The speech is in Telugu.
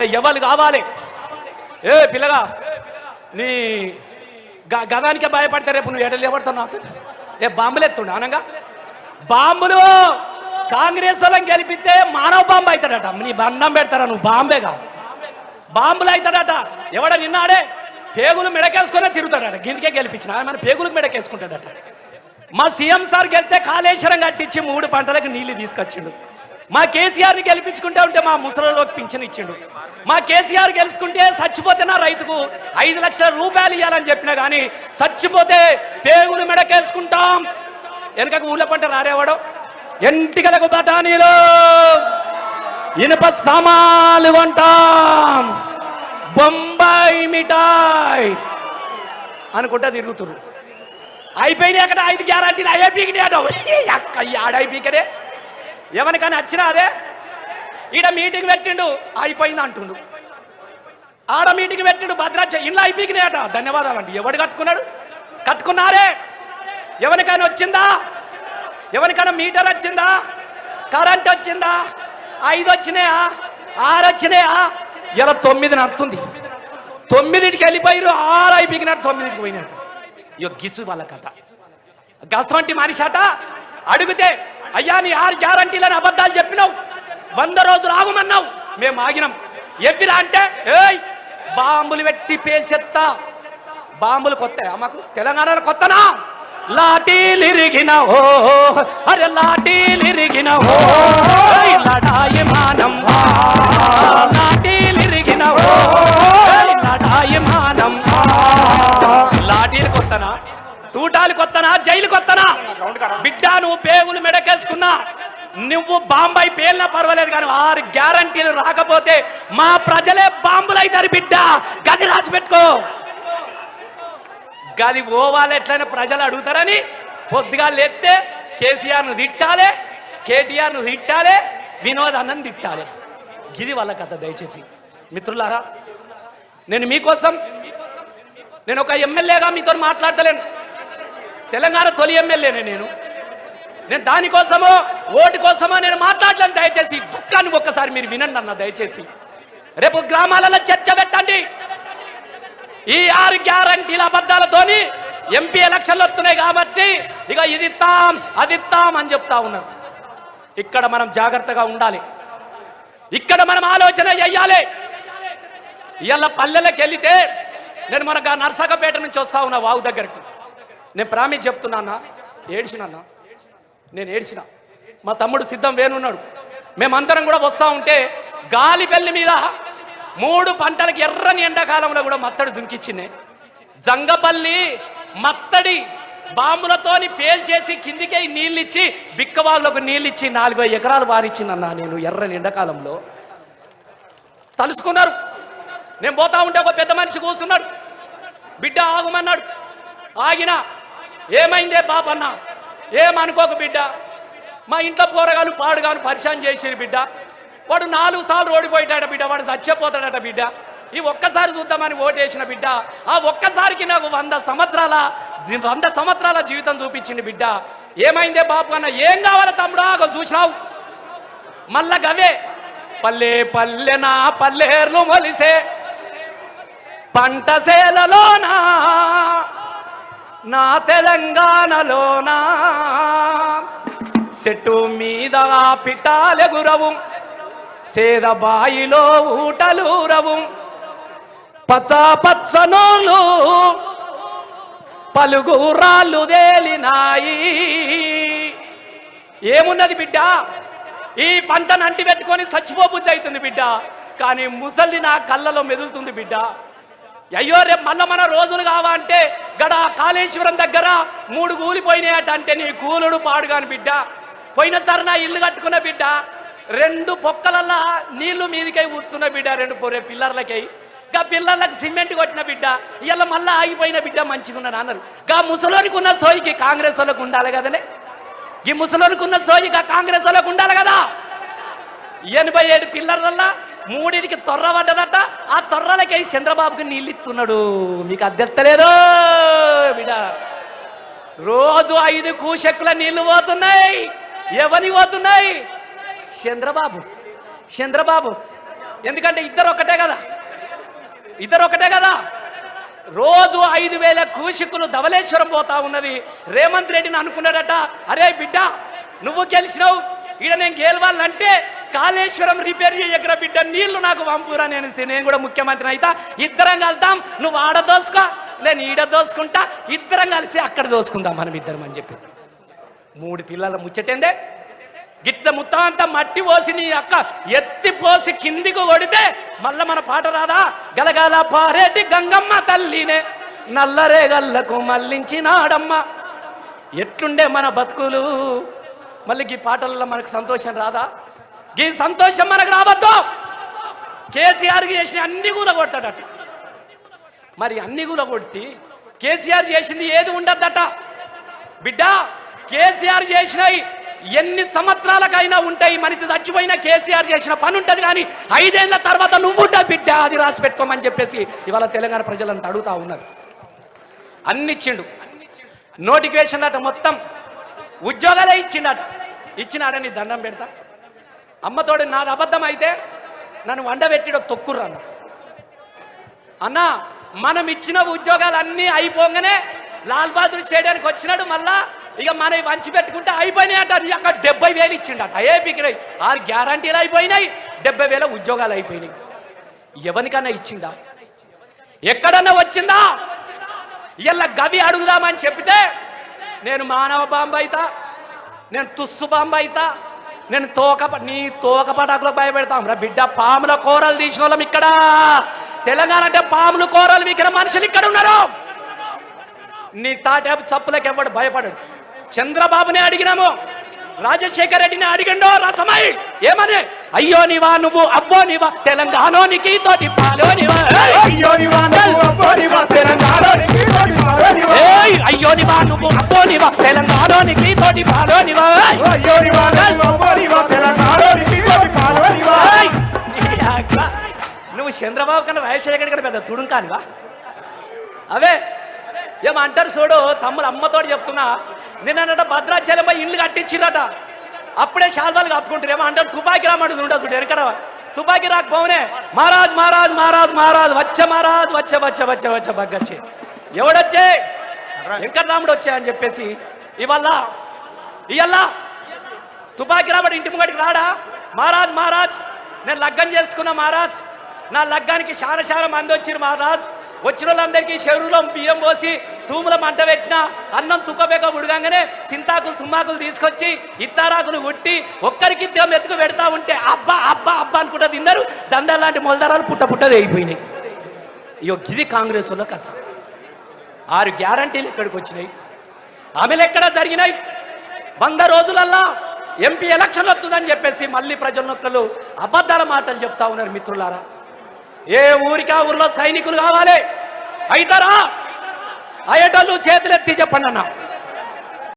ఎవరు కావాలి? ఏ పిల్లగా నీ గ- గదానికే భయపడతా రేపు నువ్వు ఎడలు ఎవడతావు నాతో? ఏ బాంబులు ఎత్తుండు అనగా బాంబులు కాంగ్రెస్ వాళ్ళని గెలిపితే మానవ బాంబు అవుతాడట నీ బంధం పెడతారా నువ్వు? బాంబేగా? బాంబులు అవుతాడట ఎవడ నిన్నాడే పేగులు మెడకేసుకునే తిరుగుతాడట. గిందికే గెలిపించిన. ఆయన మన పేగులకు మెడకేసుకుంటాడట. మా సీఎం సార్ గెలితే కాళేశ్వరం కట్టించి మూడు పంటలకు నీళ్ళు తీసుకొచ్చిండు. మా కేసీఆర్ని గెలిపించుకుంటా ఉంటే మా ముసలిలోకి పింఛన్ ఇచ్చిండు. మా కేసీఆర్ గెలుచుకుంటే చచ్చిపోతే నా రైతుకు ఐదు లక్షల రూపాయలు ఇవ్వాలని చెప్పినా కానీ చచ్చిపోతే పేగులు మెడకేసుకుంటాం. వెనకకు ఊళ్ళ పంట రారేవాడు. ఎంటికలకు బఠానీలు. ఇనుప సామాలు కొంటాం. బొంబాయి మిఠాయి అనుకుంటా తిరుగుతురు అయిపోయినాయి అక్కడ ఐదు గ్యారంటీలు. అయ్యే పీకినాయి అట అక్క ఈ ఆడ ఎవరికైనా వచ్చినా అదే. ఈడ మీటింగ్ పెట్టిండు అయిపోయింది అంటుండు. ఆడ మీటింగ్ పెట్టిండు భద్రాచ ఇంట్లో అయిపోయినాయట. ధన్యవాదాలు అండి. ఎవడు కట్టుకున్నాడు? కట్టుకున్నారే. ఎవరికైనా వచ్చిందా? ఎవరికైనా మీటర్ వచ్చిందా? కరెంట్ వచ్చిందా? ఐదు వచ్చినాయా? ఆరు వచ్చినాయా? ఇలా తొమ్మిది నడుతుంది. తొమ్మిదింటికి వెళ్ళిపోయారు ఆరు అయిపోయినారు తొమ్మిదింటికి పోయినాడు ఇక గిసు వాళ్ళ కథ. గసంటి మనిషట అడిగితే అయ్యా నీ ఆరు గ్యారంటీలని అబద్ధాలు చెప్పినావు. వంద రోజులు ఆగమన్నావు. మేము ఆగినాం. ఎవ్విరా అంటే ఏయ్ బాంబులు పెట్టి పేల్చెత్తా. బాంబులు కొత్త మాకు తెలంగాణలో కొత్తనా? లాటీలిరిగిన ఓ అరే లాటీలిరిగిన ఓ ఏయ్ లడాయి మానం ఓ ఏయ్ లడాయి మానం లాఠీలు కొత్తనా? తూటాలు కొత్తనా జైలు కొత్తనా? బిడ్డ నువ్వు పేగులు మెడకేసుకున్నా. నువ్వు బాంబాయి పేలినా పర్వాలేదు కానీ ఆరు గ్యారంటీలు రాకపోతే మా ప్రజలే బాంబులు అవుతారు బిడ్డ. గది రాసి పెట్టుకో. గది పోవాలి ఎట్లయినా ప్రజలు అడుగుతారని పొద్దుగా లేస్తే కేసీఆర్ను తిట్టాలే కేటీఆర్ను తిట్టాలే వినోద్ అన్నని తిట్టాలి. గిది వాళ్ళ కథ దయచేసి. మిత్రులారా నేను మీకోసం నేను ఒక ఎమ్మెల్యేగా మీతో మాట్లాడతలేను. తెలంగాణ తొలి ఎమ్మెల్యేనే నేను. నేను దానికోసమో ఓటు కోసమో నేను మాట్లాడలేను. దయచేసి దుఃఖాన్ని ఒక్కసారి మీరు వినండి అన్న దయచేసి. రేపు గ్రామాలలో చర్చ పెట్టండి. ఈ ఆరు గ్యారంటీల అబద్ధాలతోని ఎంపీ ఎలక్షన్లు వస్తున్నాయి కాబట్టి ఇక ఇది తాం అది తాం అని చెప్తా ఉన్నారు. ఇక్కడ మనం జాగ్రత్తగా ఉండాలి. ఇక్కడ మనం ఆలోచన చెయ్యాలి ఇవాళ పల్లెలకు వెళితే నేను మనకు నర్సకపేట నుంచి వస్తా ఉన్నా వావు దగ్గరికి. నేను ప్రామిస్ చెప్తున్నానా ఏడ్చినన్నా నేను ఏడ్చిన. మా తమ్ముడు సిద్ధం వేనున్నాడు మేమందరం కూడా వస్తా ఉంటే గాలి పెళ్ళి మీద మూడు పంటలకు ఎర్రని ఎండాకాలంలో కూడా మత్తడి దుంకిచ్చింది జంగపల్లి మత్తడి బాంబులతోని పేల్చేసి కిందికే నీళ్ళు ఇచ్చి బిక్కవాళ్ళకు నీళ్ళు ఇచ్చి నాలుగు ఎకరాలు వారిచ్చిందన్నా నేను ఎర్రని ఎండాకాలంలో. తలుసుకున్నారు. నేను పోతా ఉంటే ఒక పెద్ద మనిషి కూర్చున్నాడు. బిడ్డ ఆగుమన్నాడు. ఆగినా ఏమైందే పాపన్న? ఏమనుకోక బిడ్డ? మా ఇంట్లో పోరగాలు పాడుగాను పరిశాన్ చేసిరు బిడ్డ. వాడు నాలుగు సార్లు ఓడిపోయాడట బిడ్డ. వాడు చచ్చిపోతాడట బిడ్డ. ఈ ఒక్కసారి చూద్దామని ఓటేసిన బిడ్డ. ఆ ఒక్కసారికి నాకు వంద సంవత్సరాల వంద సంవత్సరాల జీవితం చూపించింది బిడ్డ. ఏమైందే బాపు అన్న? ఏం కావాలి తమ్ముడా? ఒక చూసినావు? మళ్ళా గవే పల్లె పల్లె నా పల్లెర్లు మొలిసే. పంట సేలలోనా? నా తెలంగాణలోనా? చెట్టు మీద పిటాలెగురవు సేదబాయిలో ఊటలూరవు. పచ్చపచ్చనోళ్ళు పలుగురాళ్ళు తేలినాయి. ఏమున్నది బిడ్డ? ఈ పంటను అంటి పెట్టుకొని చచ్చిపోబుద్ధి అవుతుంది బిడ్డ. కానీ ముసలి నా కళ్ళలో మెదులుతుంది బిడ్డ. అయ్యో రేపు మళ్ళా మన రోజులు కావాలంటే గడ కాళేశ్వరం దగ్గర మూడు కూలిపోయినాయట అంటే నీ కూలుడు పాడుగాని బిడ్డ. పోయినసారి నా ఇల్లు కట్టుకున్న బిడ్డ రెండు పొక్కలల్లా నీళ్ళు మీదికై ఊరుతున్న బిడ్డ రెండు పొరే పిల్లర్లకై. గా పిల్లలకు సిమెంట్ కొట్టిన బిడ్డ ఇలా మళ్ళా ఆగిపోయిన బిడ్డ మంచిగా ఉన్న అన్నారు. గా ముసలోనికి ఉన్న సోయికి కాంగ్రెస్ వాళ్ళకు ఉండాలి కదనే? ఈ ముసలోనికి ఉన్న సోయి గా కాంగ్రెస్ వాళ్ళకు ఉండాలి కదా? ఎనభై ఏడు పిల్లర్లల్లా మూడింటికి తొర్ర పడ్డదట. ఆ తొర్రలకి చంద్రబాబుకి నీళ్ళు ఇస్తున్నాడు మీకు అద్దెత్తలేదు బిడ రోజు ఐదు కూశక్కుల నీళ్ళు పోతున్నాయి. ఎవరి పోతున్నాయి? చంద్రబాబు. చంద్రబాబు. ఎందుకంటే ఇద్దరు ఒకటే కదా? ఇద్దరు ఒకటే కదా? రోజు ఐదు వేల కూషికులు ధవలేశ్వరం పోతా ఉన్నది. రేవంత్ రెడ్డిని అనుకున్నాడట. అరే బిడ్డ నువ్వు గెలిచినావు. ఈడ నేను గెలవాలంటే కాళేశ్వరం రిపేర్ చేయగర బిడ్డ? నీళ్ళు నాకు పంపురా నేను నేను కూడా ముఖ్యమంత్రి అయితా. ఇద్దరం కలుద్దాం. నువ్వు ఆడ దోసుకో నేను ఈడ దోసుకుంటా. ఇద్దరం కలిసి అక్కడ దోసుకుందాం మనం ఇద్దరం అని చెప్పేసి. మూడు పిల్లల ముచ్చటేందే. గిట్ల ముత్తం అంతా మట్టి పోసి నీ అక్క ఎత్తి పోసి కిందికి కొడితే మళ్ళా మన పాట రాదా? గలగల పారేటి గంగమ్మ తల్లినే నల్లరేగల్లకు మళ్ళించినాడమ్మ. ఎట్లుండే మన బతుకులు? మళ్ళీ ఈ పాటల్లో మనకు సంతోషం రాదా? ఈ సంతోషం మనకు రావద్దు. కేసీఆర్ చేసిన అన్ని కూడా కొడతాడట. మరి అన్ని కూడా కొడితే కేసీఆర్ చేసింది ఏది ఉండద్దట? బిడ్డ కేసీఆర్ చేసినవి ఎన్ని సంవత్సరాలకైనా ఉంటాయి. మనిషి చచ్చిపోయిన కేసీఆర్ చేసిన పని ఉంటుంది కానీ ఐదేళ్ళ తర్వాత నువ్వు బిడ్డ అది రాసి పెట్టుకోమని చెప్పేసి ఇవాళ తెలంగాణ ప్రజలంతా అడుగుతా ఉన్నారు. అన్ని ఇచ్చిండు నోటిఫికేషన్ అట మొత్తం ఉద్యోగాలే ఇచ్చిండట. ఇచ్చినాడని దండం పెడతా. అమ్మతోడు నాది అబద్ధం అయితే నన్ను వండబెట్టిడో తొక్కుర్రన్న. అన్నా మనం ఇచ్చిన ఉద్యోగాలన్నీ అయిపోగానే లాల్ బహదూర్ స్టేడియానికి వచ్చినాడు మళ్ళా ఇక మనం వంచి పెట్టుకుంటే అయిపోయినాయి అంట అక్కడ డెబ్బై వేలు ఇచ్చిండట. ఏ పికినాయి ఆరు గ్యారంటీలు అయిపోయినాయి డెబ్బై వేల ఉద్యోగాలు అయిపోయినాయి. ఎవరికన్నా ఇచ్చిందా? ఎక్కడన్నా వచ్చిందా? ఇలా గవి అడుగుదామని చెప్తే నేను మానవ బాంబు అయితా నేను తుస్సు బాంబు అయితా నేను తోక నీ తోక పటాకులకు భయపెడతాం. రా బిడ్డ పాముల కూరలు తీసిన వాళ్ళం ఇక్కడ. తెలంగాణ అంటే పాములు కూరలు వికిన మనుషులు ఇక్కడ ఉన్నారు. నీ తాటేపు చప్పులకు ఎవడు భయపడడు. చంద్రబాబుని అడిగినాము. రాజశేఖర రెడ్డిని అడిగండో రసమై ఏమని? అయ్యో నీవా నువ్వు అవ్వో నీవా తెలంగాణోనికి తోటి పాలో నీవా? అయ్యో నీవా నువ్వు అబ్బో నీవా తెలంగాణలోనికి తోటి పాలో అయ్యో నీవా నువ్వు అబ్బో నీవా తెలంగాణోనికి తోటి పాలో నివా? అయ్యో నివా చంద్రబాబు కన్నా రాజశేఖర్ కన్నా పెద్ద తుడుంకానివా అవే. ఏమంటారు చూడు తమ్ముడు అమ్మతో చెప్తున్నా. నిన్నట భద్రాచలంపై ఇల్లు కట్టించిరట అప్పుడే శాల్వాలు కప్పుకుంటారు. ఏమో అంటారు తుపాకి రామడు ఉంటా చూడు ఎక్కడ తుపాకి రాకపోనే మహారాజ్ మహారాజ్ మహారాజ్ మహారాజ్ వచ్చే మహారాజ్ వచ్చే వచ్చే వచ్చే వచ్చే బగ్గచ్చి ఎవడొచ్చే? వెంకటరాముడు వచ్చే అని చెప్పేసి. ఇవాళ ఇవాళ. తుపాకి రాబడి ఇంటి ముంగడికి రాడా? మహారాజ్ మహారాజ్ నేను లగ్గం చేసుకున్నా మహారాజ్. నా లగ్గానికి శారశార మంది వచ్చిరు మహారాజ్. వచ్చిన వాళ్ళందరికీ శరీరం బియ్యం పోసి తూముల మంట పెట్టిన అన్నం తుక్కబెక్క ఉడగంగానే సింతాకులు తుమ్మాకులు తీసుకొచ్చి ఇత్తారాకులు ఉట్టి ఒక్కరికి ఇద్దరు ఎత్తుకు పెడతా ఉంటే అబ్బా అబ్బా అబ్బా అనుకుంటా తిన్నారు. దండలు లాంటి మొలదరాలు పుట్ట పుట్ట అయిపోయినాయి. ఇయో ఇది కాంగ్రెస్ వాళ్ళ కథ. ఆరు గ్యారంటీలు ఇక్కడికి వచ్చినాయి. ఆమెలు ఎక్కడ జరిగినాయి? వంద రోజులల్లా ఎంపీ ఎలక్షన్ వస్తుందని చెప్పేసి మళ్ళీ ప్రజలనొక్కలు అబద్ధాల మాటలు చెప్తా ఉన్నారు మిత్రులారా. ఏ ఊరికి ఆ ఊర్లో సైనికులు కావాలి? అయితారా? అయ్యేటోళ్ళు చేతులెత్తి చెప్పండి అన్నా.